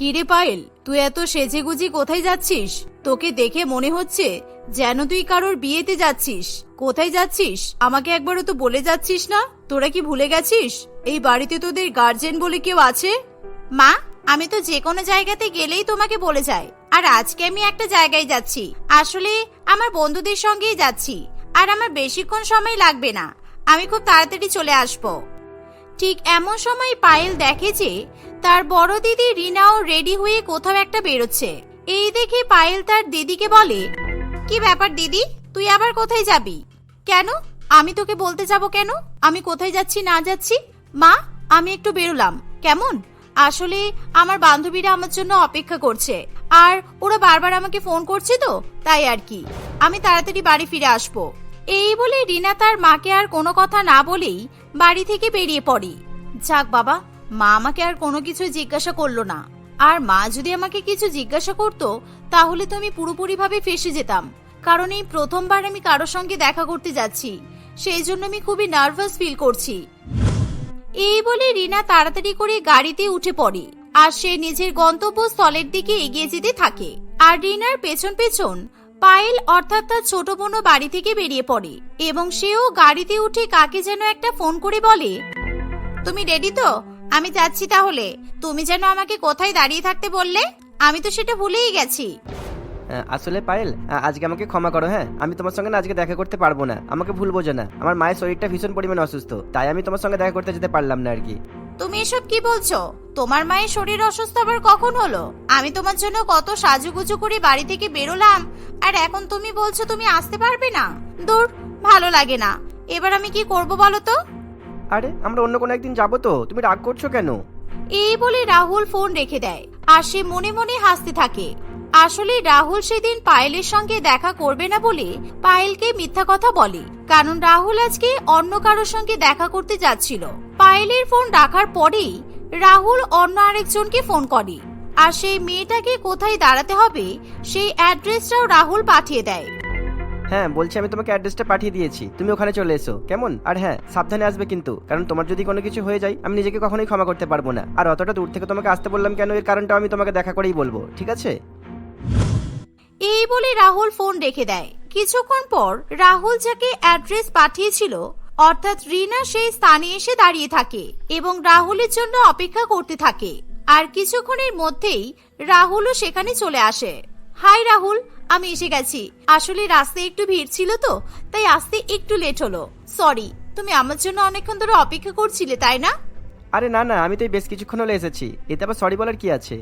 কিরে পায়েল? তুই এত সেজেগুজি কোথায় যাচ্ছিস? তোকে দেখে মনে হচ্ছে যেন তুই কারোর বিয়েতে যাচ্ছিস। কোথায় যাচ্ছিস? আমাকে একবারও তো বলে যাচ্ছিস না? তোরা কি ভুলে গেছিস? এই বাড়িতে তোদের গার্জেন বলে কেউ আছে? মা, আমি তো যে কোনো জায়গাতে গেলেই তোমাকে বলে যাই। আর আজকে আমি একটা জায়গায় যাচ্ছি। আসলে আমার বন্ধুদের সঙ্গেই যাচ্ছি। আর আমার বেশিক্ষণ সময় লাগবে না। আমি খুব তাড়াতাড়ি চলে আসব। ঠিক এমন সময় পায়েল দেখে যে তার বড় দিদি রিনাও রেডি হয়ে কোথাও একটা বেরোচ্ছে। এই দেখে পায়েল তার দিদিকে বলে, কি ব্যাপার দিদি? তুই আবার কোথায় যাবি? কেন? আমি তোকে বলতে যাব কেন? আমি কোথায় যাচ্ছি, না যাচ্ছি? মা, আমি একটু বেরোলাম। কেমন? আসলে আমার বান্ধবীরা আমার জন্য অপেক্ষা করছে। আর ওরা বারবার আমাকে ফোন করছে তো, তাই আর কি। আমি তাড়াতাড়ি বাড়ি ফিরে আসব। এই বলে রিনা তার মাকে আর কোনো কথা না বলেই বাড়ি থেকে বেরিয়ে পড়ে। যাক বাবা মা আমাকে আর কোনো কিছু জিজ্ঞাসা করল না। আর মা যদি আমাকে কিছু জিজ্ঞাসা করতো, তাহলে তো আমি পুরোপুরিভাবে ফেসে যেতাম। কারণ এই প্রথমবার আমি কারোর সঙ্গে দেখা করতে যাচ্ছি, সেই জন্য আমি খুবই নার্ভাস ফিল করছি। এই বলে রিনা তাড়াতাড়ি করে গাড়িতে উঠে পড়ে, আর সে নিজের গন্তব্যস্থলের দিকে এগিয়ে যেতে থাকে। আর রিনার পেছন পেছন পায়েল অর্থাৎ তার ছোট বোনও বাড়ি থেকে বেরিয়ে পড়ে, এবং সেও গাড়িতে উঠে কাকে যেন একটা ফোন করে বলে, তুমি রেডি তো? আমি যাচ্ছি তাহলে। তুমি যেন আমাকে কোথায় দাঁড়িয়ে থাকতে বললে আমি তো সেটা ভুলেই গেছি। আসলে পায়েল আজকে আমাকে ক্ষমা করো হ্যাঁ? আমি তোমার সঙ্গে না আজকে দেখা করতে পারব না। আমাকে ভুল বোঝো না। আমার মায়ের শরীরটা ভীষণ পরিমাণে অসুস্থ তাই আমি তোমার সঙ্গে দেখা করতে যেতে পারলাম না আর কি। তুমি এসব কি বলছো? তোমার মায়ের শরীর অসুস্থ আবার কখন হলো? আমি তোমার জন্য কত সাজুগুজু করে বাড়ি থেকে বেরোলাম আর এখন তুমি বলছো তুমি আসতে পারবে না? দূর ভালো লাগে না। এবার আমি কি করব বলো তো? আরে, আমরা অন্য কোনো একদিন যাব তো। তুমি রাগ করছ কেন? এই বলে রাহুল ফোন রেখে দেয়, আর সে মনে মনে হাসতে থাকে। আসলে রাহুল সেদিন পায়েলের সঙ্গে দেখা করবে না বলে পায়েলকে মিথ্যা কথা বলে, কারণ রাহুল আজকে অন্য কারোর সঙ্গে দেখা করতে যাচ্ছিল। পায়েলের ফোন রাখার পরেই রাহুল অন্য আরেকজনকে ফোন করে, আর সেই মেয়েটাকে কোথায় দাঁড়াতে হবে সেই অ্যাড্রেসটাও রাহুল পাঠিয়ে দেয়। হ্যাঁ বলছি আমি তোমাকে অ্যাড্রেসটা পাঠিয়ে দিয়েছি। তুমি ওখানে চলে এসো। কেমন? আর হ্যাঁ সাবধানে আসবে কিন্তু। কারণ তোমার যদি কোনো কিছু হয়ে যায়, আমি নিজেকে কখনোই ক্ষমা করতে পারব না। আর অতটা দূর থেকে তোমাকে আসতে বললাম কেন? এর কারণটা আমি তোমাকে দেখা করেই বলব। ঠিক আছে? এই বলে রাহুল ফোন রেখে দেয়। কিছুক্ষণ পর রাহুল যাকে অ্যাড্রেস পাঠিয়েছিল, অর্থাৎ রিনা সেই স্থানে এসে দাঁড়িয়ে থাকে এবং রাহুলের জন্য অপেক্ষা করতে থাকে। আর কিছুক্ষণের মধ্যেই রাহুলও সেখানে চলে আসে। হাই রাহুল আমি এসে গেছি। আসলে রাস্তায় একটু ভিড় ছিল তো তাই আসতে একটু লেট হলো। সরি তুমি আমার জন্য অনেকক্ষণ ধরে অপেক্ষা করছিলে তাই না? আরে না না আমি তো এই বেশ কিছুক্ষণ হলে এসেছি। এতে আবার সরি বলার কি আছে?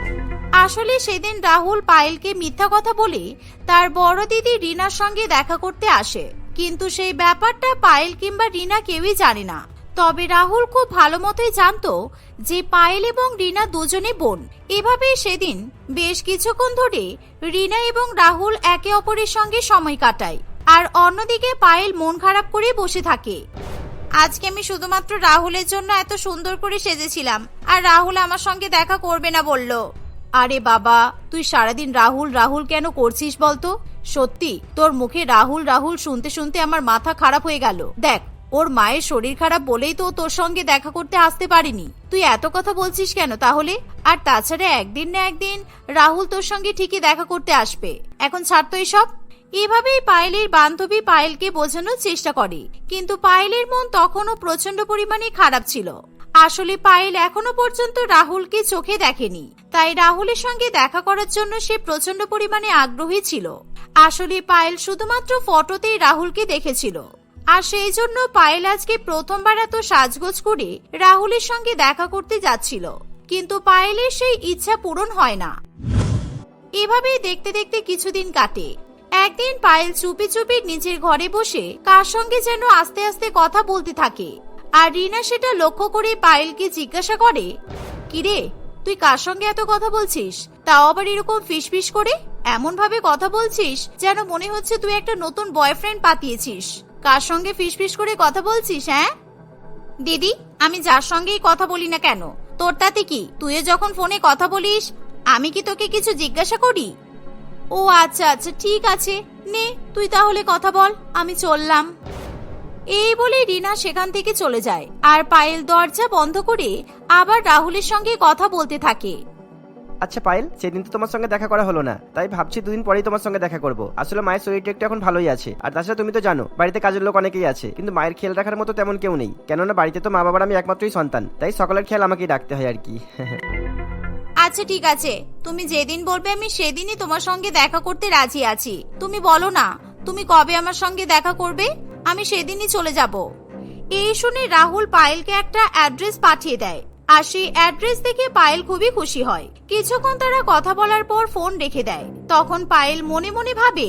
আসলে সেদিন রাহুল পায়েলকে মিথ্যা কথা বলে তার বড় দিদি রিনার সঙ্গে দেখা করতে আসে। কিন্তু সেই ব্যাপারটা পায়েল কিংবা রিনা কেউই জানে না। তবে রাহুল খুব ভালো মতোই জানতো যে পায়েল এবং রিনা দুজনে বোন। এভাবেই সেদিন বেশ কিছুক্ষণ ধরে রিনা এবং রাহুল একে অপরের সঙ্গে সময় কাটায়। আর অন্যদিকে পায়েল মন খারাপ করে বসে থাকে। আজকে আমি শুধুমাত্র রাহুলের জন্য এত সুন্দর করে সেজেছিলাম আর রাহুল আমার সঙ্গে দেখা করবে না বলল। আরে বাবা, তুই সারাদিন রাহুল রাহুল কেন করছিস বলতো? সত্যি, তোর মুখে রাহুল রাহুল শুনতে শুনতে আমার মাথা খারাপ হয়ে গেল। দেখ ওর মায়ের শরীর খারাপ বলেই তো তোর সঙ্গে দেখা করতে আসতে পারিনি। তুই এত কথা বলছিস কেন তাহলে? আর তাছাড়া একদিন না একদিন রাহুল তোর সঙ্গে ঠিকই দেখা করতে আসবে। এখন ছাড় তো এসব। এভাবেই পায়েলের বান্ধবী পায়েলকে বোঝানোর চেষ্টা করে। কিন্তু পায়েলের মন তখনও প্রচণ্ড পরিমাণে খারাপ ছিল। আসলে পায়েল এখনও পর্যন্ত রাহুলকে চোখে দেখেনি। তাই রাহুলের সঙ্গে দেখা করার জন্য সে প্রচণ্ড পরিমাণে আগ্রহী ছিল। আসলে পায়েল শুধুমাত্র ফটোতেই রাহুলকে দেখেছিল। আর সেই জন্য পায়েল আজকে প্রথমবার এত সাজগোজ করে রাহুলের সঙ্গে দেখা করতে যাচ্ছিল। কিন্তু পায়েলের সেই ইচ্ছা পূরণ হয় না। এভাবেই দেখতে দেখতে কিছুদিন কাটে। একদিন পায়েল চুপি চুপি নিজের ঘরে বসে কার সঙ্গে যেন আস্তে আস্তে কথা বলতে থাকে। আর রিনা সেটা লক্ষ্য করে পায়েলকে জিজ্ঞাসা করে, কিরে, তুই কার সঙ্গে এত কথা বলছিস? তাও আবার এরকম ফিসফিস করে? এমন ভাবে কথা বলছিস যেন মনে হচ্ছে তুই একটা নতুন বয়ফ্রেন্ড পাতিয়েছিস। কার সঙ্গে ফিসফিস করে কথা বলছিস হ্যাঁ? দিদি, আমি যার সঙ্গেই কথা বলি না কেন? তোর তাতে কি? তুইও যখন ফোনে কথা বলিস, আমি কি তোকে কিছু জিজ্ঞাসা করি? ও আচ্ছা আচ্ছা ঠিক আছে। নে, তুই তাহলে কথা বল, আমি চললাম। এই বলে রিনা সেখান থেকে চলে যায়। আর পায়েল দরজা বন্ধ করে আবার রাহুলের সঙ্গে কথা বলতে থাকে। আচ্ছা পায়েল, সেদিন তো তোমার সঙ্গে দেখা করা হলো না। তাই ভাবছি দুদিন পরেই তোমার সঙ্গে দেখা করব। আসলে মায়ের শরীরটা একটু এখন ভালোই আছে। আর তাছাড়া তুমি তো জানো, বাড়িতে কাজের লোক অনেকেই আছে। কিন্তু মায়ের খেয়াল রাখার মতো তেমন কেউ নেই। কেননা বাড়িতে তো মা বাবার আমি একমাত্রই সন্তান। তাই সকলের খেয়াল আমাকেই রাখতে হয় আর কি। আচ্ছা ঠিক আছে। তুমি যেদিন বলবে আমি সেদিনই তোমার সঙ্গে দেখা করতে রাজি আছি। তুমি বলো না, তুমি কবে আমার সঙ্গে দেখা করবে? আমি সেদিনই চলে যাব। এই শুনে রাহুল পায়েলকে একটা অ্যাড্রেস পাঠিয়ে দেয়। আর সেই অ্যাড্রেস দেখে পায়েল খুবই খুশি হয়। কিছুক্ষণ তারা কথা বলার পর ফোন রেখে দেয়। তখন পায়েল মনে মনে ভাবে,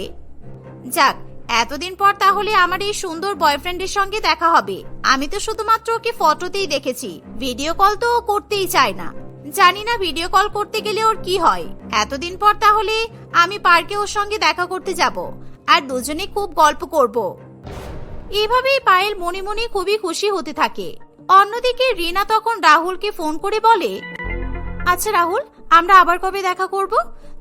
যাক, এতদিন পর তাহলে আমার এই সুন্দর বয়ফ্রেন্ডের সঙ্গে দেখা হবে। আমি তো শুধুমাত্র ওকে ফটোতেই দেখেছি। ভিডিও কল তো ও করতেই চায় না। জানি না ভিডিও কল করতে গেলে ওর কি হয়। এতদিন পর তাহলে আমি পার্কে ওর সঙ্গে দেখা করতে যাব। আর দুজনে খুব গল্প করব। এভাবেই পায়েল মনে মনে খুবই খুশি হতে থাকে। অন্যদিকে রিনা তখন রাহুলকে ফোন করে বলে আচ্ছা রাহুল আমরা আবার কবে দেখা করব?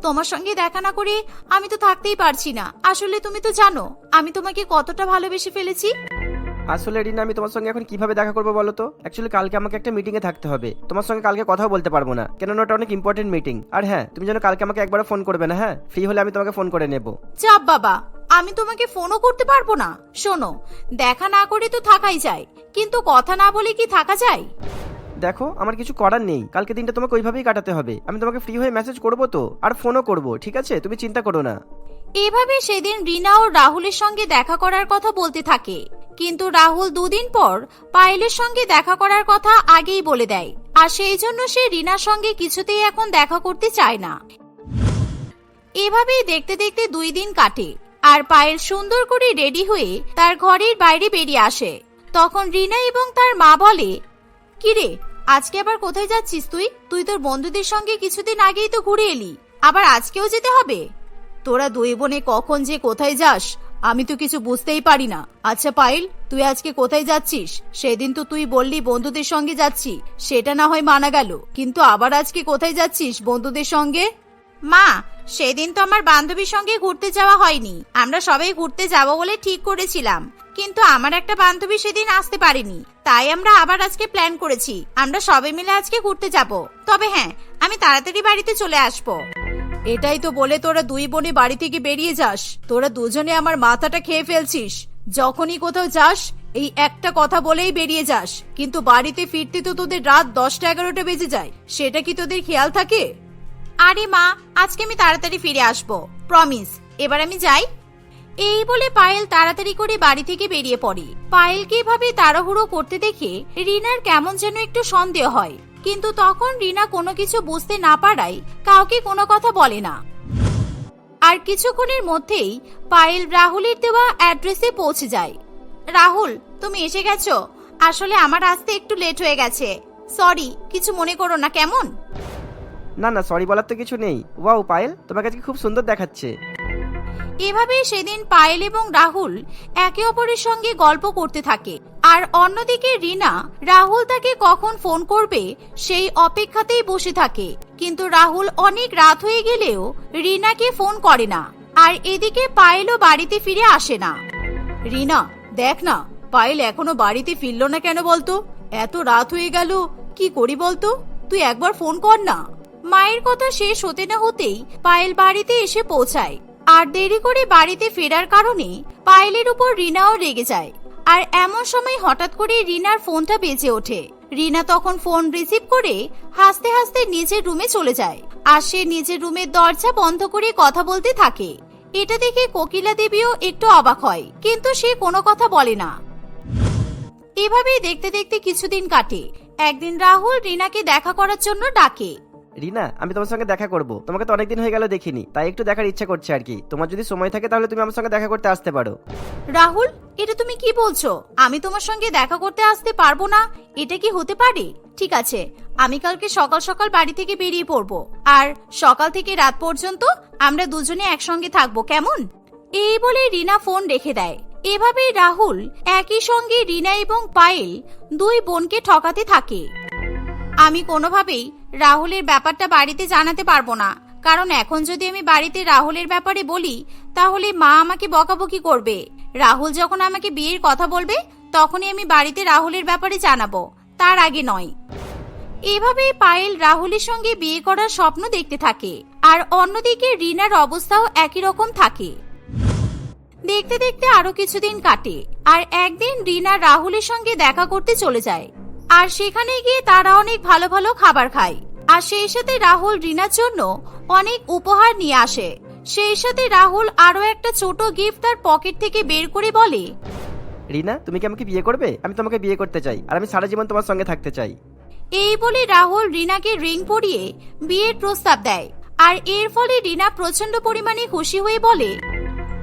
তোমার সঙ্গে দেখা না করে আমি তো থাকতেই পারছি না। আসলে তুমি তো জানো আমি তোমাকে কতটা ভালোবেসে ফেলেছি। আসলে রিনা আমি তোমার সঙ্গে এখন কীভাবে দেখা করব বলো তো? অ্যাকচুয়ালি কালকে আমাকে একটা মিটিং এ থাকতে হবে। তোমার সঙ্গে কালকে কথাও বলতে পারব না। কেননা ওটা অনেক ইম্পর্টেন্ট মিটিং আর হ্যাঁ তুমি যেন কালকে আমাকে একবার ফোন করবে না হ্যাঁ? ফ্রি হলে আমি তোমাকে ফোন করে নেব। চাপ বাবা। আমি তোমাকে ফোনও করতে পারব না। শোনো দেখা না করে তো থাকাই যায়। কিন্তু কথা না বলে কি থাকা যায়? দেখো আমার কিছু করার নেই। কালকে দিনটা তোমাকে ওইভাবেই কাটাতে হবে। আমি তোমাকে ফ্রি হয়ে মেসেজ করব তো আর ফোনও করব ঠিক আছে? তুমি চিন্তা করো না। এভাবে সেদিন রিনা ও রাহুলের সঙ্গে দেখা করার কথা বলতে থাকে। কিন্তু রাহুল দুদিন পর পায়েলের সঙ্গে দেখা করার কথা আগেই বলে দেয়। আর সেই জন্য সে রিনার সঙ্গে কিছুতেই এখন দেখা করতে চায় না। এভাবেই দেখতে দেখতে দুই দিন কাটে। আর পায়েল সুন্দর করে রেডি হয়ে তার ঘরের বাইরে বেরিয়ে আসে। তখন রিনা এবং তার মা বলে, কিরে, আজকে আবার কোথায় যাচ্ছিস তুই? তুই তোর বন্ধুদের সঙ্গে কিছুদিন আগেই তো ঘুরে এলি। আবার আজকেও যেতে হবে? তোরা দুই বোনে কখন যে কোথায় যাস, আমি তো কিছু বুঝতেই পারি না। আচ্ছা পাইল তুই আজকে কোথায় যাচ্ছিস? সেদিন তো তুই বললি বন্ধুদের সঙ্গে যাচ্ছি, সেটা না হয় মানা গেল। কিন্তু আবার আজকে কোথায় যাচ্ছিস বন্ধুদের সঙ্গে? মা, সেদিন তো আমার বান্ধবীর সঙ্গে ঘুরতে যাওয়া হয়নি। আমরা সবাই ঘুরতে যাব বলে ঠিক করেছিলাম। কিন্তু আমার একটা বান্ধবী সেদিন আসতে পারেনি। তাই আমরা আবার আজকে প্ল্যান করেছি। আমরা সবাই মিলে আজকে ঘুরতে যাব। তবে হ্যাঁ আমি তাড়াতাড়ি বাড়িতে চলে আসব। এটাই তো বলে তোরা দুই বোনে বাড়ি থেকে বেরিয়ে যাস। তোরা দুজনে আমার মাথাটা খেয়ে ফেলছিস। যখনই কোথাও যাস, এই একটা কথা বলেই বেরিয়ে যাস। কিন্তু বাড়িতে ফিরতে তো তোদের রাত দশটা এগারোটা বেজে যায়। সেটা কি তোদের খেয়াল থাকে? আরে মা, আজকে আমি তাড়াতাড়ি ফিরে আসব। প্রমিস এবার আমি যাই। এই বলে পায়েল তাড়াতাড়ি করে বাড়ি থেকে বেরিয়ে পড়ে। পায়েলকে এভাবে তাড়াহুড়ো করতে দেখে রিনার কেমন যেন একটু সন্দেহ হয়। কিন্তু তখন রিনা কোনো কিছু বুঝতে না পারায় কাউকে কোনো কথা বলে না। আর কিছুক্ষণের মধ্যেই পায়েল রাহুলের দেওয়া অ্যাড্রেসে পৌঁছে যায়। রাহুল, তুমি এসে গেছো? আসলে আমার আসতে একটু লেট হয়ে গেছে। সরি কিছু মনে করো না, কেমন? না না সরি বলার তো কিছু নেই। ওয়াও পায়েল, তোমাকে আজকে খুব সুন্দর দেখাচ্ছে। এভাবে সেদিন পায়েল এবং রাহুল একে অপরের সঙ্গে গল্প করতে থাকে। আর অন্যদিকে রিনা, রাহুল তাকে কখন ফোন করবে সেই অপেক্ষাতেই বসে থাকে। কিন্তু রাহুল অনেক রাত হয়ে গেলেও রিনাকে ফোন করে না। আর এদিকে পায়েলও বাড়িতে ফিরে আসে না। রিনা, দেখ না, পায়েল এখনও বাড়িতে ফিরল না কেন বলতো? এত রাত হয়ে গেল, কি করি বলতো? তুই একবার ফোন কর না। মায়ের কথা শেষ হতে না হতেই পায়েল বাড়িতে এসে পৌঁছায়। আর দেরি করে বাড়িতে ফেরার কারণে পায়েলের উপর রিনাও রেগে যায়। আর এমন সময় হঠাৎ করে রিনার ফোনটা বেজে ওঠে। রিনা তখন ফোন রিসিভ করে হাসতে হাসতে নিজের রুমে চলে যায়। আর সে নিজের রুমের দরজা বন্ধ করে কথা বলতে থাকে। এটা দেখে কোকিলা দেবীও একটু অবাক হয়, কিন্তু সে কোনো কথা বলে না। এভাবেই দেখতে দেখতে কিছুদিন কাটে। একদিন রাহুল রিনাকে দেখা করার জন্য ডাকে। রিনা, আমি তোমার সঙ্গে দেখা করব। তোমাকে তো অনেকদিন হয়ে গেল দেখিনি, তাই একটু দেখার ইচ্ছা করছে আর কি। তোমার যদি সময় থাকে তাহলে তুমি আমার সঙ্গে দেখা করতে আসতে পারো। রাহুল, এটা তুমি কি বলছো? আমি তোমার সঙ্গে দেখা করতে আসতে পারব না? এটা কি হতে পারে? ঠিক আছে, আমি কালকে সকাল সকাল বাড়ি থেকে বেরিয়ে পড়ব। আর সকাল থেকে রাত পর্যন্ত আমরা দুজনে একসঙ্গে থাকব, কেমন? এই বলে রিনা ফোন রেখে দেয়। এভাবেই রাহুল একই সঙ্গে রিনা এবং পায়েল দুই বোনকে ঠকাতে থাকে। আমি কোনোভাবেই রাহুলের ব্যাপারটা বাড়িতে জানাতে পারব না। কারণ এখন যদি আমি বাড়িতে রাহুলের ব্যাপারে বলি, তাহলে মা আমাকে বকাবকি করবে। রাহুল যখন আমাকে বিয়ের কথা বলবে, তখনই আমি বাড়িতে রাহুলের ব্যাপারে জানাব। তার আগে নয়। এভাবেই পায়েল রাহুলের সঙ্গে বিয়ে করার স্বপ্ন দেখতে থাকে। আর অন্যদিকে রিনার অবস্থাও একই রকম থাকে। দেখতে দেখতে আরও কিছুদিন কাটে, আর একদিন রিনা রাহুলের সঙ্গে দেখা করতে চলে যায়। আর সেখানে গিয়ে তারা অনেক ভালো ভালো খাবার খায়। আর সেই সাথে রাহুল রিনার জন্য অনেক উপহার নিয়ে আসে। সেই সাথে রাহুল আরও একটা ছোট গিফট তার পকেট থেকে বের করে বলে রিনা তুমি কি আমাকে বিয়ে করবে? আমি তোমাকে বিয়ে করতে চাই আর আমি সারা জীবন তোমার সঙ্গে থাকতে চাই। এই বলে রাহুল রিনাকে রিং পরিয়ে বিয়ের প্রস্তাব দেয়। আর এর ফলে রিনা প্রচণ্ড পরিমাণে খুশি হয়ে বলে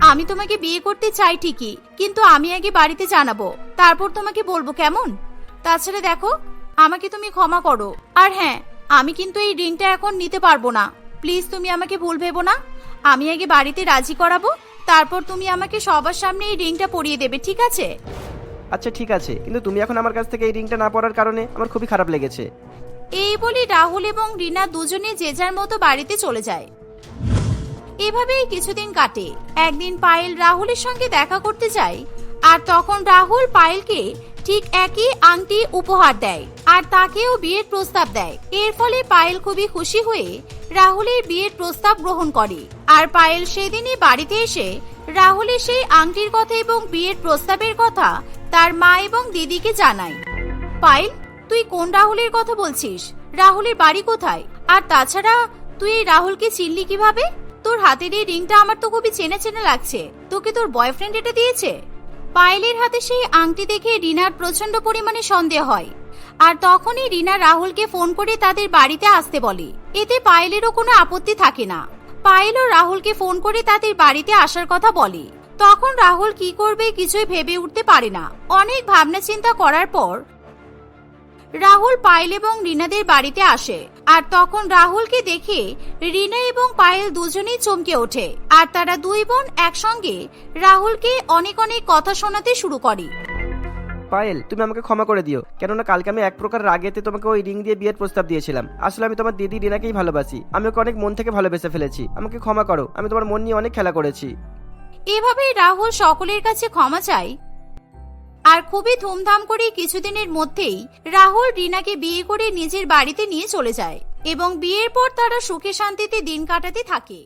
আমি তোমাকে বিয়ে করতে চাই ঠিকই কিন্তু আমি আগে বাড়িতে জানাব। তারপর তোমাকে বলব কেমন? তাছাড়া দেখো আমাকে তুমি ক্ষমা করো। আর হ্যাঁ আমি কিন্তু এই রিংটা এখন নিতে পারব না। প্লিজ তুমি আমাকে ভুল ভেবো না। আমি আগে বাড়িতে রাজি করাবো তারপর তুমি আমাকে সবার সামনে এই রিংটা পরিয়ে দেবে ঠিক আছে? আচ্ছা ঠিক আছে। কিন্তু তুমি এখন আমার কাছ থেকে এই রিংটা না পড়ার কারণে আমার খুবই খারাপ লেগেছে। এই বলে রাহুল এবং রিনা দুজনে যে যার মতো বাড়িতে চলে যায়। এভাবেই কিছুদিন কাটে। একদিন পায়েল রাহুলের সঙ্গে দেখা করতে যায় আর তখন রাহুল পায়েলকে ঠিক একই আংটি উপহার দেয় আর তাকেও বিয়ের প্রস্তাব দেয়। এর ফলে পায়েল খুবই খুশি হয়ে রাহুলের বিয়ের প্রস্তাব গ্রহণ করে। আর পায়েল সেদিনই বাড়িতে এসে রাহুলের সেই আংটির কথা এবং বিয়ের প্রস্তাবের কথা তার মা এবং দিদিকে জানায়। পায়েল, তুই কোন রাহুলের কথা বলছিস? রাহুলের বাড়ি কোথায়? আর তাছাড়া তুই এই রাহুলকে চিনলি কীভাবে? তোর হাতের এই রিংটা আমার তো খুবই চেনা চেনা লাগছে। তোকে তোর বয়ফ্রেন্ড এটা দিয়েছে? পায়েলের হাতে সেই আংটি দেখে রিনার প্রচণ্ড পরিমাণে সন্দেহ হয়। আর তখনই রিনা রাহুলকে ফোন করে তাদের বাড়িতে আসতে বলে। এতে পায়েলেরও কোনো আপত্তি থাকে না। পায়েলও রাহুলকে ফোন করে তাদের বাড়িতে আসার কথা বলে। তখন রাহুল কি করবে কিছুই ভেবে উঠতে পারে না। অনেক ভাবনা চিন্তা করার পর রাহুল পায়েল এবং রিনাদের বাড়িতে আসে। আর তখন রাহুলকে দেখে রিনা এবং পায়েল দুজনেই চমকে ওঠে। আর তারা দুই বোন একসঙ্গে রাহুলকে অনেক অনেক কথা শোনাতে শুরু করে। পায়েল তুমি আমাকে ক্ষমা করে দিও। কেননা কালকে আমি এক প্রকার রাগেতে তোমাকে ওই রিং দিয়ে বিয়ের প্রস্তাব দিয়েছিলাম। আসলে আমি তোমার দিদি রিনাকেই ভালোবাসি। আমি ওকে অনেক মন থেকে ভালোবেসে ফেলেছি। আমাকে ক্ষমা করো। আমি তোমার মন নিয়ে অনেক খেলা করেছি। এভাবেই রাহুল সকলের কাছে ক্ষমা চায়। আর খুবই ধুমধাম করে কিছুদিনের মধ্যেই রাহুল রিনাকে বিয়ে করে নিজের বাড়িতে নিয়ে চলে যায় এবং বিয়ের পর তারা সুখে শান্তিতে দিন কাটাতে থাকে।